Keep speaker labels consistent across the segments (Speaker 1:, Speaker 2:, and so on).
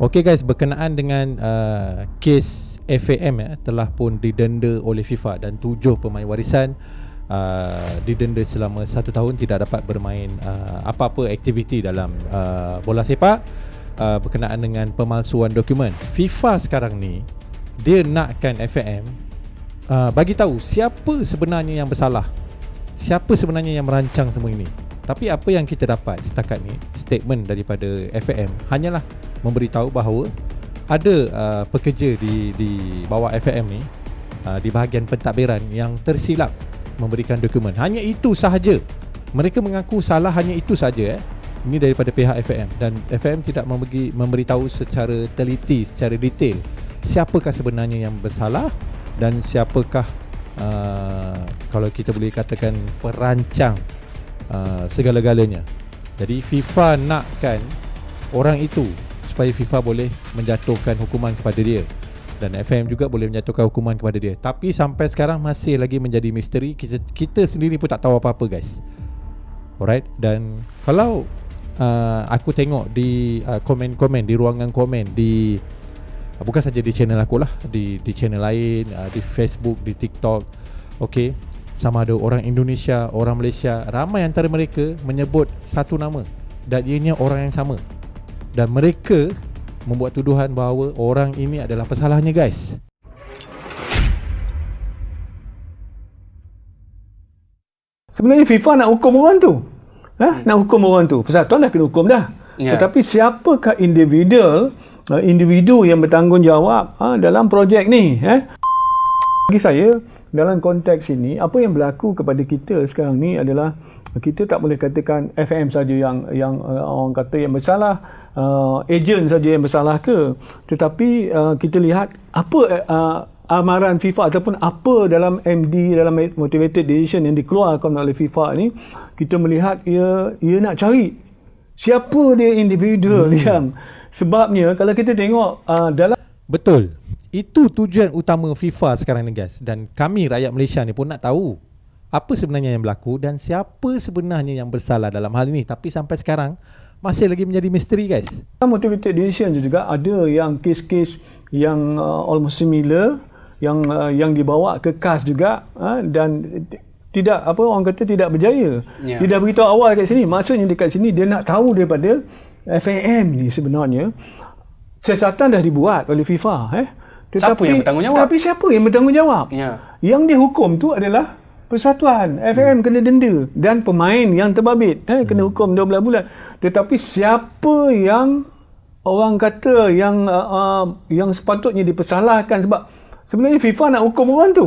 Speaker 1: Okey guys, berkenaan dengan uh, kes FAM ya, telah pun didenda oleh FIFA dan tujuh pemain warisan uh, didenda selama satu tahun tidak dapat bermain uh, apa-apa aktiviti dalam uh, bola sepak uh, berkenaan dengan pemalsuan dokumen. FIFA sekarang ni dia nakkan FAM uh, bagi tahu siapa sebenarnya yang bersalah. Siapa sebenarnya yang merancang semua ini. Tapi apa yang kita dapat setakat ni statement daripada FAM hanyalah memberitahu bahawa ada uh, pekerja di di bawah FAM ni uh, di bahagian pentadbiran yang tersilap memberikan dokumen. Hanya itu sahaja. Mereka mengaku salah hanya itu sahaja eh. Ini daripada pihak FAM dan FAM tidak memberi memberitahu secara teliti, secara detail siapakah sebenarnya yang bersalah dan siapakah uh, kalau kita boleh katakan perancang uh, segala-galanya. Jadi FIFA nakkan orang itu supaya FIFA boleh menjatuhkan hukuman kepada dia dan FM juga boleh menjatuhkan hukuman kepada dia. Tapi sampai sekarang masih lagi menjadi misteri. Kita kita sendiri pun tak tahu apa-apa guys. Alright dan kalau uh, aku tengok di uh, komen-komen di ruangan komen di uh, bukan saja di channel aku lah di di channel lain uh, di Facebook di TikTok. Okay sama ada orang Indonesia, orang Malaysia, ramai antara mereka menyebut satu nama dan ianya orang yang sama dan mereka membuat tuduhan bahawa orang ini adalah pesalahnya guys.
Speaker 2: Sebenarnya FIFA nak hukum orang tu. Ha? Hmm. Nak hukum orang tu. Persatuan dah kena hukum dah. Yeah. Tetapi siapakah individu uh, individu yang bertanggungjawab ha, dalam projek ni? Eh? Bagi saya, dalam konteks ini, apa yang berlaku kepada kita sekarang ni adalah kita tak boleh katakan FM saja yang yang uh, orang kata yang bersalah uh, agent saja yang bersalah ke tetapi uh, kita lihat apa uh, amaran FIFA ataupun apa dalam MD dalam motivated decision yang dikeluarkan oleh FIFA ni kita melihat ia ia nak cari siapa dia individu hmm. yang sebabnya kalau kita tengok uh, dalam
Speaker 1: betul itu tujuan utama FIFA sekarang ni guys dan kami rakyat Malaysia ni pun nak tahu apa sebenarnya yang berlaku dan siapa sebenarnya yang bersalah dalam hal ini tapi sampai sekarang masih lagi menjadi misteri guys.
Speaker 2: Motivated decision juga ada yang kes-kes yang uh, almost similar yang uh, yang dibawa ke kas juga uh, dan tidak apa orang kata tidak berjaya. Yeah. Dia dah beritahu awal kat sini. Maksudnya dekat sini dia nak tahu daripada FAM ni sebenarnya siasatan dah dibuat oleh FIFA eh.
Speaker 3: Tetapi, siapa yang bertanggungjawab?
Speaker 2: Tapi siapa yang bertanggungjawab? Yeah. Yang dihukum tu adalah persatuan FM hmm. kena denda dan pemain yang terbabit eh kena hmm. hukum 12 bulan tetapi siapa yang orang kata yang uh, uh, yang sepatutnya dipersalahkan sebab sebenarnya FIFA nak hukum orang tu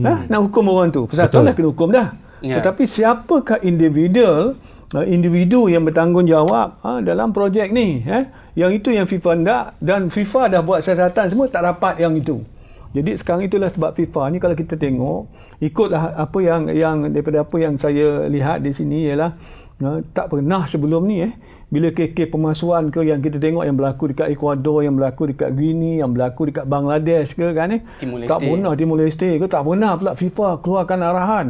Speaker 2: hmm. eh nak hukum orang tu persatuan dah kena hukum dah yeah. tetapi siapakah individu uh, individu yang bertanggungjawab uh, dalam projek ni eh yang itu yang FIFA nak dan FIFA dah buat siasatan semua tak dapat yang itu. Jadi sekarang itulah sebab FIFA ni kalau kita tengok ikutlah apa yang yang daripada apa yang saya lihat di sini ialah uh, tak pernah sebelum ni eh bila KK pemasuan ke yang kita tengok yang berlaku dekat Ecuador yang berlaku dekat Guinea yang berlaku dekat Bangladesh ke kan eh tak pernah Timor Leste ke tak pernah pula FIFA keluarkan arahan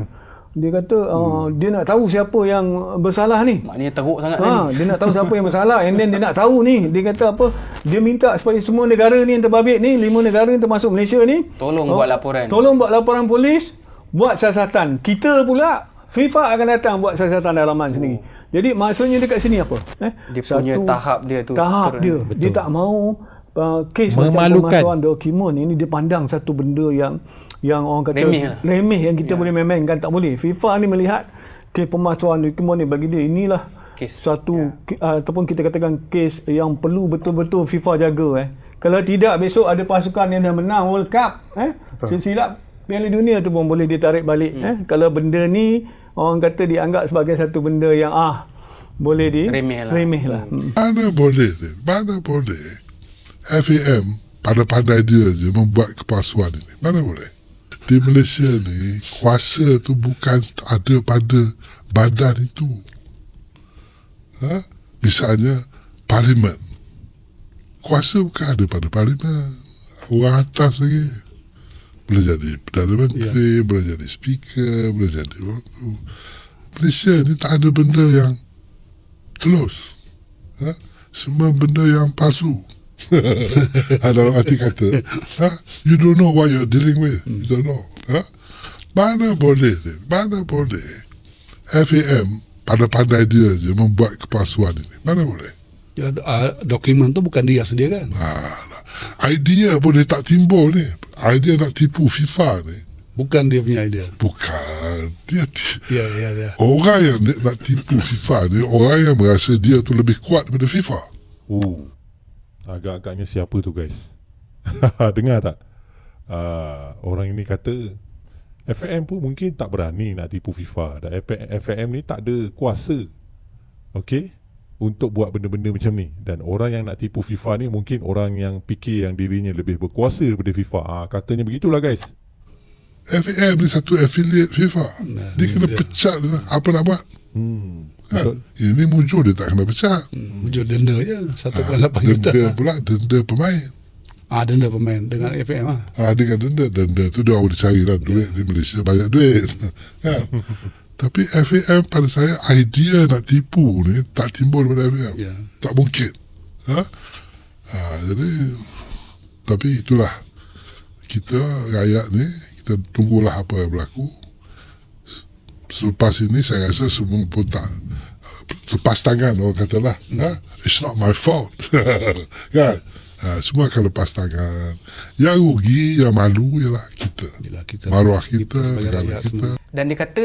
Speaker 2: dia kata uh, hmm. dia nak tahu siapa yang bersalah ni.
Speaker 3: Maknanya teruk sangat
Speaker 2: ha, ni. dia nak tahu siapa yang bersalah and then dia nak tahu ni. Dia kata apa dia minta supaya semua negara ni yang terbabit ni lima negara yang termasuk Malaysia ni
Speaker 3: tolong uh, buat laporan.
Speaker 2: tolong buat laporan polis buat siasatan. Kita pula FIFA akan datang buat siasatan dalaman oh. sendiri jadi maksudnya dekat sini apa?
Speaker 3: Eh? dia Satu, punya tahap dia tu
Speaker 2: tahap dia. Betul. dia tak mau uh, kes macam pemasuan dokumen ini dia pandang satu benda yang yang orang kata remeh, lah. remeh yang kita ya. boleh main-mainkan tak boleh. FIFA ni melihat kes pemalsuan dokumen ni bagi dia inilah kes. satu ya. uh, ataupun kita katakan kes yang perlu betul-betul FIFA jaga eh. Kalau tidak besok ada pasukan yang dah menang World Cup eh. Silsilap Piala Dunia tu pun boleh ditarik balik hmm. eh. Kalau benda ni orang kata dianggap sebagai satu benda yang ah boleh di remeh lah. Remeh lah.
Speaker 4: Hmm. Mana boleh Mana boleh FAM pada pandai dia je membuat kepalsuan ini. Mana boleh? Di Malaysia ni kuasa tu bukan ada pada badan itu. Ha? Misalnya parlimen. Kuasa bukan ada pada parlimen. Orang atas lagi. Boleh jadi Perdana Menteri, ya. boleh jadi Speaker, boleh jadi waktu. Malaysia ni tak ada benda yang telus. Ha? Semua benda yang palsu. Ha, dalam arti kata ha? you don't know what you're dealing with you don't know ha? mana boleh ni mana boleh FAM pandai-pandai dia je membuat kepalsuan ini mana boleh
Speaker 5: Ya, uh, dokumen tu bukan dia sendiri kan?
Speaker 4: Alah. idea pun dia tak timbul ni idea nak tipu FIFA ni
Speaker 5: Bukan dia punya idea.
Speaker 4: bukan dia ti-
Speaker 5: Ya, ya, ya.
Speaker 4: orang yang nak tipu FIFA ni orang yang merasa dia tu lebih kuat daripada FIFA
Speaker 1: Oh. Agak-agaknya siapa tu guys? Dengar tak? Uh, orang ini kata FAM pun mungkin tak berani nak tipu FIFA dan FAM ni tak ada kuasa. Okey? Untuk buat benda-benda macam ni dan orang yang nak tipu FIFA ni mungkin orang yang fikir yang dirinya lebih berkuasa daripada FIFA. Ah katanya begitulah guys.
Speaker 4: FAM ni satu affiliate FIFA dia kena pecat dia. apa nak buat
Speaker 1: Hmm. Betul.
Speaker 4: ini muncul dia tak kena pecat
Speaker 5: Hmm, Wujud denda je. 1.8 juta.
Speaker 4: denda pula denda pemain
Speaker 5: Ah, denda pemain dengan FM ah.
Speaker 4: ha, dengan denda denda tu dia orang cari lah duit di Malaysia banyak duit kan tapi FAM pada saya idea nak tipu ni tak timbul daripada FAM
Speaker 5: Ya.
Speaker 4: tak mungkin ha? ha, jadi tapi itulah kita rakyat ni kita tunggulah apa yang berlaku selepas ini saya rasa semua pun tak lepas tangan orang katalah ha? it's not my fault. Kan ha, semua akan lepas tangan yang rugi yang malu ialah kita
Speaker 5: Yelah, kita
Speaker 4: maruah kita kita
Speaker 5: semua.
Speaker 3: Dan dia kata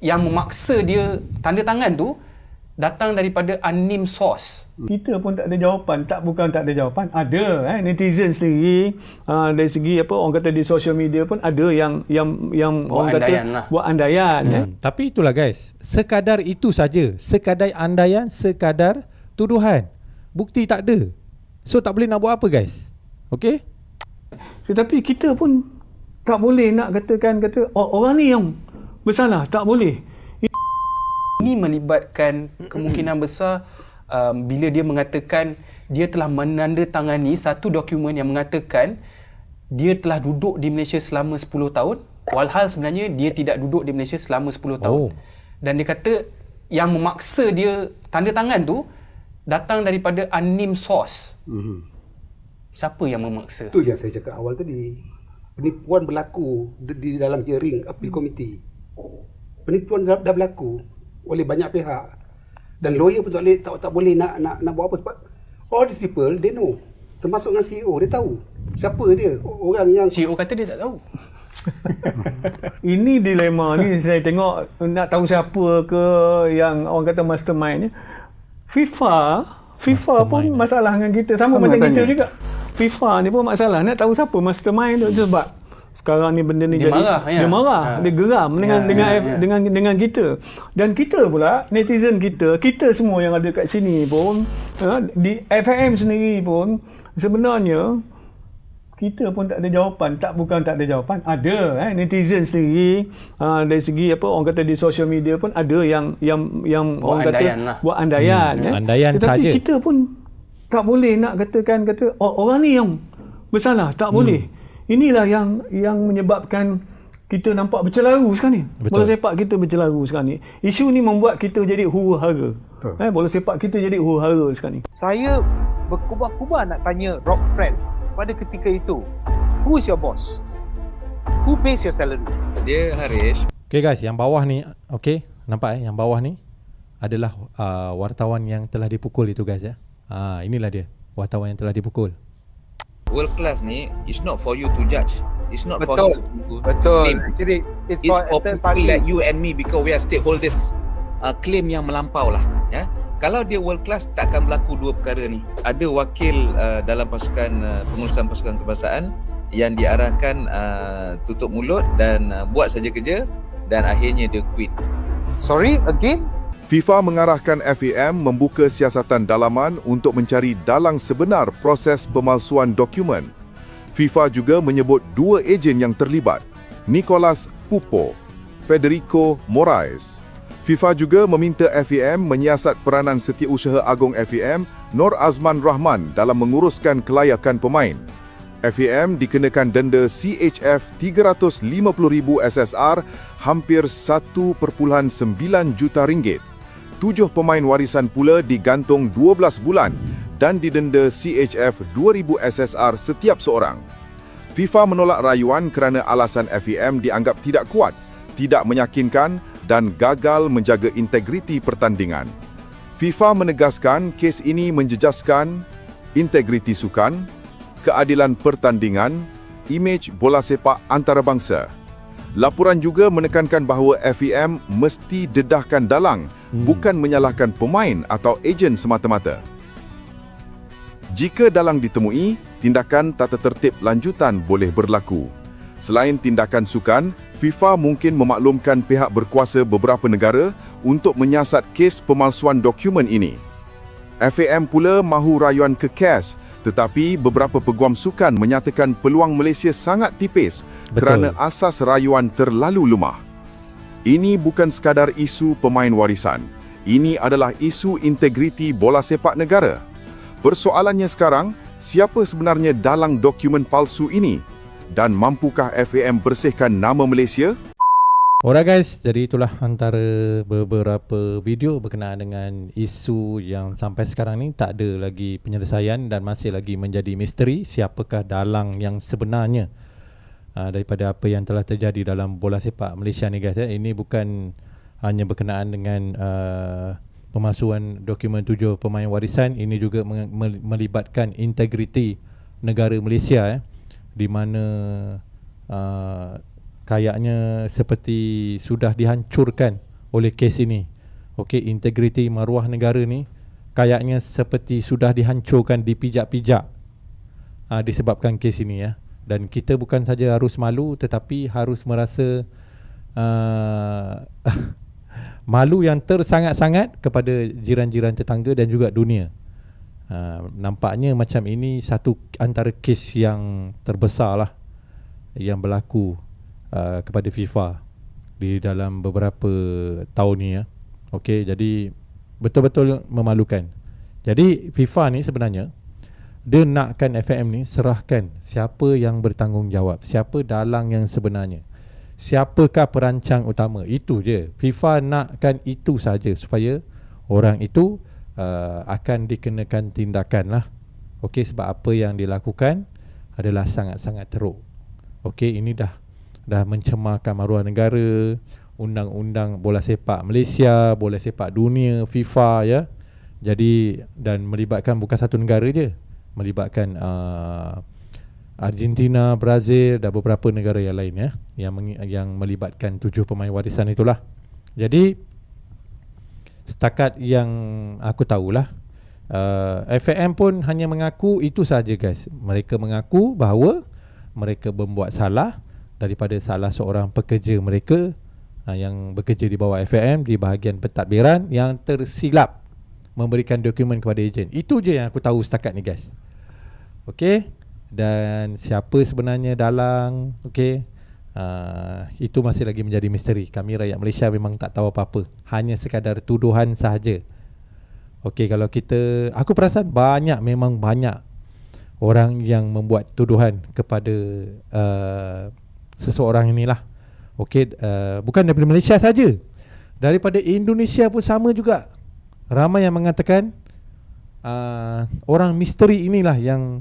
Speaker 3: yang memaksa dia tanda tangan tu datang daripada unnamed source.
Speaker 2: Kita pun tak ada jawapan. Tak bukan tak ada jawapan. Ada eh netizen sendiri uh, dari segi apa orang kata di social media pun ada yang yang yang
Speaker 3: Buat
Speaker 2: orang kata
Speaker 3: lah.
Speaker 2: buat andaian eh.
Speaker 1: Hmm. Tapi itulah guys, sekadar itu saja, sekadar andaian, sekadar tuduhan. Bukti tak ada. So tak boleh nak buat apa guys? Okey?
Speaker 2: Tetapi kita pun tak boleh nak katakan kata oh, orang ni yang bersalah. Tak boleh.
Speaker 3: Ini melibatkan kemungkinan besar um, bila dia mengatakan dia telah menandatangani satu dokumen yang mengatakan dia telah duduk di Malaysia selama 10 tahun walhal sebenarnya dia tidak duduk di Malaysia selama 10 tahun.
Speaker 1: Oh.
Speaker 3: Dan dia kata yang memaksa dia tanda tangan tu datang daripada unnamed source.
Speaker 6: Mhm.
Speaker 3: Siapa yang memaksa?
Speaker 6: Itu yang saya cakap awal tadi. Penipuan berlaku di, di dalam hearing appeal committee. Penipuan dah, dah berlaku oleh banyak pihak. Dan lawyer pun tak boleh tak, tak boleh nak nak nak buat apa sebab all these people they know. Termasuk dengan CEO dia tahu siapa dia orang yang
Speaker 3: CEO kata dia tak tahu.
Speaker 2: Ini dilema ni saya tengok nak tahu siapa ke yang orang kata mastermind ni. FIFA FIFA pun
Speaker 1: Mastermind, eh.
Speaker 2: masalah dengan kita sama,
Speaker 7: Sama
Speaker 2: macam
Speaker 7: nak
Speaker 2: kita
Speaker 7: tanya.
Speaker 2: juga. FIFA ni pun masalah nak tahu siapa mastermind tu sebab sekarang ni benda ni
Speaker 3: Dia
Speaker 2: jadi
Speaker 3: marah, ya.
Speaker 2: dia marah,
Speaker 3: Ha.
Speaker 2: dia geram dengan
Speaker 3: Ya,
Speaker 2: dengan
Speaker 3: ya, ya.
Speaker 2: dengan dengan kita. Dan kita pula netizen kita, kita semua yang ada kat sini pun ha, di FAM sendiri pun sebenarnya kita pun tak ada jawapan tak bukan tak ada jawapan ada eh netizen sendiri uh, dari segi apa orang kata di social media pun ada yang yang yang
Speaker 3: Buat
Speaker 2: orang kata
Speaker 3: lah.
Speaker 2: buat andaian
Speaker 1: Hmm,
Speaker 2: eh.
Speaker 1: andaian
Speaker 2: tetapi
Speaker 1: saja.
Speaker 2: kita pun tak boleh nak katakan kata oh, orang ni yang bersalah tak boleh inilah yang yang menyebabkan kita nampak bercelaru sekarang ni.
Speaker 1: Betul.
Speaker 2: Bola sepak kita bercelaru sekarang ni. Isu ni membuat kita jadi huru-hara. Eh, bola sepak kita jadi huru-hara sekarang ni.
Speaker 7: Saya berkubar-kubar nak tanya Rock Friend pada ketika itu. Who is your boss? Who pays your salary?
Speaker 8: Dia Harish
Speaker 1: Okay guys, yang bawah ni, okay, nampak eh, yang bawah ni adalah uh, wartawan yang telah dipukul itu guys ya. Ah, inilah dia, wartawan yang telah dipukul.
Speaker 8: World class ni is not for you to judge. It's not for
Speaker 7: Betul.
Speaker 8: you to
Speaker 7: Betul.
Speaker 8: claim.
Speaker 7: Actually, it's,
Speaker 8: It's
Speaker 7: for,
Speaker 8: for people
Speaker 7: party.
Speaker 8: like you and me because we are stakeholders. Uh, claim yang melampau lah. Ya. Kalau dia world class takkan berlaku dua perkara ni. Ada wakil uh, dalam pasukan uh, pengurusan pasukan kebangsaan yang diarahkan uh, tutup mulut dan uh, buat saja kerja dan akhirnya dia quit.
Speaker 7: Sorry, again?
Speaker 9: FIFA mengarahkan FAM membuka siasatan dalaman untuk mencari dalang sebenar proses pemalsuan dokumen. FIFA juga menyebut dua ejen yang terlibat, Nicolas Pupo, Federico Moraes. FIFA juga meminta FAM menyiasat peranan Setiausaha Agong FAM Nor Azman Rahman dalam menguruskan kelayakan pemain. FAM dikenakan denda CHF 350,000 SSR hampir 1.9 juta ringgit. Tujuh pemain warisan pula digantung 12 bulan dan didenda CHF 2000 SSR setiap seorang. FIFA menolak rayuan kerana alasan FEM dianggap tidak kuat, tidak meyakinkan dan gagal menjaga integriti pertandingan. FIFA menegaskan kes ini menjejaskan integriti sukan, keadilan pertandingan, imej bola sepak antarabangsa. Laporan juga menekankan bahawa FEM mesti dedahkan dalang hmm. bukan menyalahkan pemain atau ejen semata-mata. Jika dalang ditemui, tindakan tata tertib lanjutan boleh berlaku. Selain tindakan sukan, FIFA mungkin memaklumkan pihak berkuasa beberapa negara untuk menyiasat kes pemalsuan dokumen ini. FAM pula mahu rayuan ke CAS tetapi beberapa peguam sukan menyatakan peluang Malaysia sangat tipis Betul. kerana asas rayuan terlalu lemah. Ini bukan sekadar isu pemain warisan. Ini adalah isu integriti bola sepak negara. Persoalannya sekarang, siapa sebenarnya dalang dokumen palsu ini? Dan mampukah FAM bersihkan nama Malaysia?
Speaker 1: Alright guys, jadi itulah antara beberapa video berkenaan dengan isu yang sampai sekarang ni tak ada lagi penyelesaian dan masih lagi menjadi misteri siapakah dalang yang sebenarnya. Uh, daripada apa yang telah terjadi dalam bola sepak Malaysia ni guys ya. Ini bukan hanya berkenaan dengan uh, pemalsuan dokumen tujuh pemain warisan, ini juga melibatkan integriti negara Malaysia eh di mana uh, kayaknya seperti sudah dihancurkan oleh kes ini. Okey, integriti maruah negara ni kayaknya seperti sudah dihancurkan dipijak-pijak uh, disebabkan kes ini ya. Dan kita bukan saja harus malu tetapi harus merasa uh, malu yang tersangat-sangat kepada jiran-jiran tetangga dan juga dunia. Uh, nampaknya macam ini satu antara kes yang terbesar lah yang berlaku uh, kepada FIFA di dalam beberapa tahun ni ya. Okey, jadi betul-betul memalukan. Jadi FIFA ni sebenarnya dia nakkan FAM ni serahkan siapa yang bertanggungjawab, siapa dalang yang sebenarnya. Siapakah perancang utama? Itu je. FIFA nakkan itu saja supaya orang itu uh, akan dikenakan tindakan lah. Okey, sebab apa yang dilakukan adalah sangat-sangat teruk. Okey, ini dah dah mencemarkan maruah negara, undang-undang bola sepak Malaysia, bola sepak dunia, FIFA ya. Jadi dan melibatkan bukan satu negara je, melibatkan uh, Argentina, Brazil dan beberapa negara yang lain ya yang yang melibatkan tujuh pemain warisan itulah. Jadi setakat yang aku tahulah uh, FAM pun hanya mengaku itu saja guys. Mereka mengaku bahawa mereka membuat salah daripada salah seorang pekerja mereka uh, yang bekerja di bawah FAM di bahagian pentadbiran yang tersilap memberikan dokumen kepada ejen. Itu je yang aku tahu setakat ni guys. Okey. Dan siapa sebenarnya dalang, okey. Uh, itu masih lagi menjadi misteri. Kami rakyat Malaysia memang tak tahu apa-apa. Hanya sekadar tuduhan sahaja. Okey, kalau kita aku perasan banyak memang banyak orang yang membuat tuduhan kepada uh, seseorang inilah. Okey, uh, bukan daripada Malaysia saja. Daripada Indonesia pun sama juga. Ramai yang mengatakan uh, orang misteri inilah yang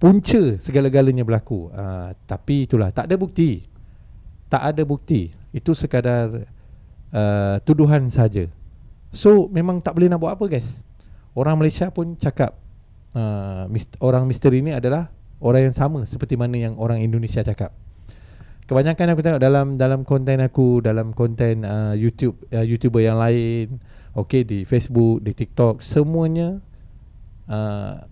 Speaker 1: punca segala-galanya berlaku. Uh, tapi itulah tak ada bukti. Tak ada bukti. Itu sekadar uh, tuduhan saja. So memang tak boleh nak buat apa guys. Orang Malaysia pun cakap uh, mist- orang misteri ini adalah orang yang sama seperti mana yang orang Indonesia cakap kebanyakan aku tengok dalam dalam konten aku dalam konten uh, YouTube uh, YouTuber yang lain okey di Facebook di TikTok semuanya uh,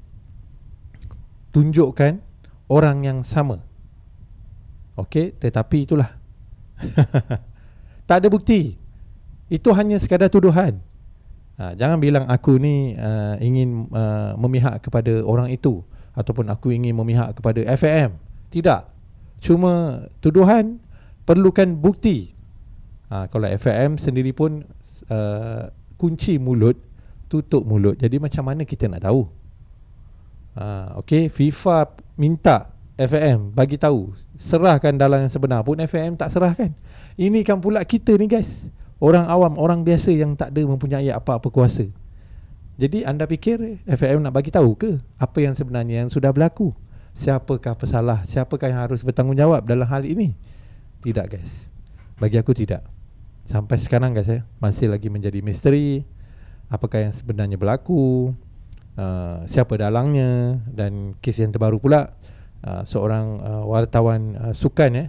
Speaker 1: tunjukkan orang yang sama. Okey tetapi itulah. Tak ada bukti. Itu hanya sekadar tuduhan. Uh, jangan bilang aku ni uh, ingin uh, memihak kepada orang itu ataupun aku ingin memihak kepada FAM tidak Cuma tuduhan perlukan bukti. Ha, kalau FAM sendiri pun uh, kunci mulut, tutup mulut. Jadi macam mana kita nak tahu? Ha, okay, FIFA minta FAM bagi tahu serahkan dalang yang sebenar pun FAM tak serahkan. Ini kan pula kita ni guys. Orang awam, orang biasa yang tak ada mempunyai apa-apa kuasa. Jadi anda fikir FAM nak bagi tahu ke apa yang sebenarnya yang sudah berlaku? Siapakah pesalah? Siapakah yang harus bertanggungjawab dalam hal ini? Tidak guys. Bagi aku tidak. Sampai sekarang guys ya, masih lagi menjadi misteri apakah yang sebenarnya berlaku, uh, siapa dalangnya dan kes yang terbaru pula uh, seorang uh, wartawan uh, sukan ya,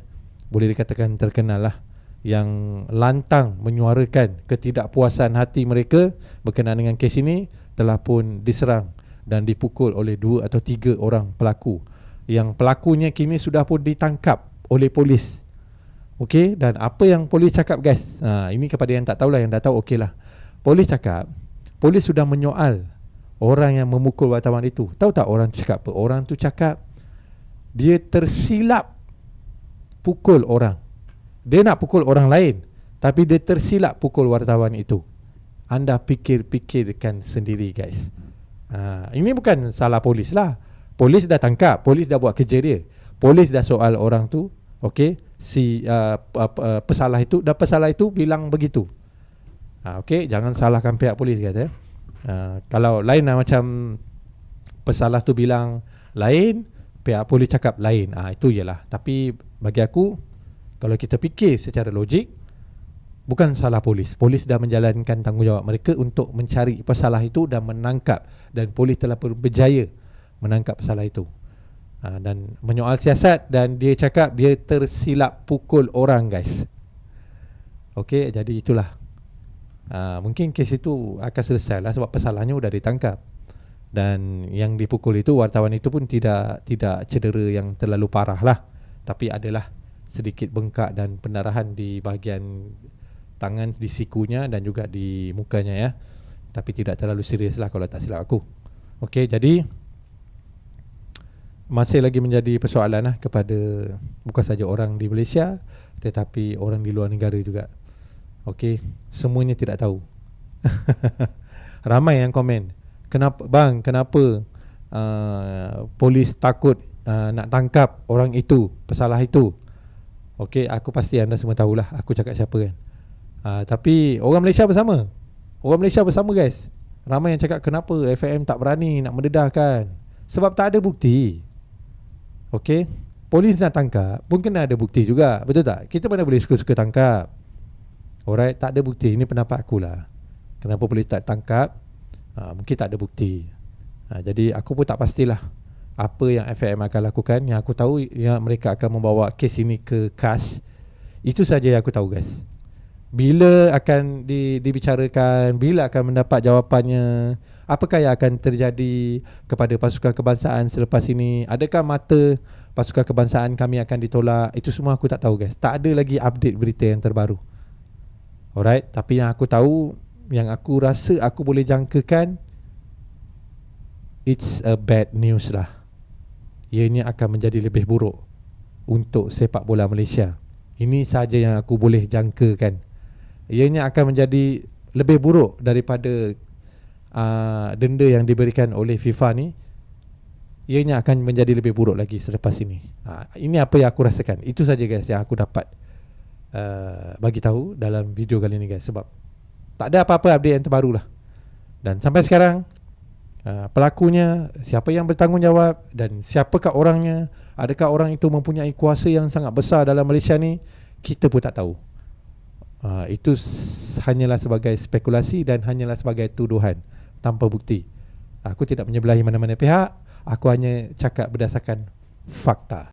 Speaker 1: boleh dikatakan terkenal lah yang lantang menyuarakan ketidakpuasan hati mereka berkenaan dengan kes ini telah pun diserang dan dipukul oleh dua atau tiga orang pelaku yang pelakunya kini sudah pun ditangkap oleh polis. Okey dan apa yang polis cakap guys? Ha, ini kepada yang tak tahulah yang dah tahu okey lah polis cakap polis sudah menyoal orang yang memukul wartawan itu. Tahu tak orang tu cakap apa? Orang tu cakap dia tersilap pukul orang. Dia nak pukul orang lain Tapi dia tersilap pukul wartawan itu. Anda pikir-pikirkan sendiri guys. Ha, Ini bukan salah polis lah Polis dah tangkap Polis dah buat kerja dia. Polis dah soal orang tu Okay Si uh, uh, uh, pesalah itu Dan pesalah itu bilang begitu. Ha, Okay Jangan salahkan pihak polis eh. Uh, kalau lain lah macam Pesalah tu bilang Lain Pihak polis cakap lain. Ah ha, Itu je lah. Tapi bagi aku kalau kita fikir secara logik Bukan salah polis. Polis dah menjalankan tanggungjawab mereka Untuk mencari pesalah itu dan menangkap. Dan polis telah berjaya Menangkap pesalah itu. Ha, Dan menyoal siasat Dan dia cakap dia tersilap pukul orang guys. Okey jadi itulah. Ha, Mungkin kes itu akan selesai lah Sebab pesalahnya sudah ditangkap. Dan yang dipukul itu wartawan itu pun tidak tidak cedera yang terlalu parah lah. Tapi adalah sedikit bengkak dan pendarahan di bahagian tangan di sikunya dan juga di mukanya ya. Tapi tidak terlalu serius lah kalau tak silap aku. Okey, jadi masih lagi menjadi persoalan lah kepada bukan saja orang di Malaysia tetapi orang di luar negara juga. Okey, semuanya tidak tahu. Ramai yang komen. Kenapa bang, kenapa uh, polis takut uh, nak tangkap orang itu, pesalah itu? Okey, aku pasti anda semua tahulah aku cakap siapa kan. Uh, tapi orang Malaysia bersama. Orang Malaysia bersama guys. Ramai yang cakap kenapa FAM tak berani nak mendedahkan. Sebab tak ada bukti. Okey. Polis nak tangkap pun kena ada bukti juga. Betul tak? Kita mana boleh suka-suka tangkap. Alright, tak ada bukti. Ini pendapat aku lah. Kenapa polis tak tangkap? Uh, mungkin tak ada bukti. Uh, jadi aku pun tak pastilah apa yang FAM akan lakukan yang aku tahu yang mereka akan membawa kes ini ke KAS itu saja yang aku tahu guys bila akan di, dibicarakan? Bila akan mendapat jawapannya? Apakah yang akan terjadi kepada pasukan kebangsaan selepas ini? Adakah mata pasukan kebangsaan kami akan ditolak? Itu semua aku tak tahu guys. Tak ada lagi update berita yang terbaru. Alright? Tapi yang aku tahu yang aku rasa aku boleh jangkakan it's a bad news lah. Ianya akan menjadi lebih buruk untuk sepak bola Malaysia. Ini saja yang aku boleh jangkakan. Ianya akan menjadi lebih buruk daripada uh, denda yang diberikan oleh FIFA ni. Ianya akan menjadi lebih buruk lagi selepas ini. Uh, ini apa yang aku rasakan. Itu saja guys yang aku dapat uh, bagi tahu dalam video kali ini guys sebab tak ada apa-apa update yang terbaru lah. Dan sampai sekarang Ah, pelakunya, siapa yang bertanggungjawab dan siapakah orangnya, adakah orang itu mempunyai kuasa yang sangat besar dalam Malaysia ni, kita pun tak tahu. Uh, itu hanyalah sebagai spekulasi dan hanyalah sebagai tuduhan tanpa bukti. Aku tidak menyebelahi mana-mana pihak, aku hanya cakap berdasarkan fakta.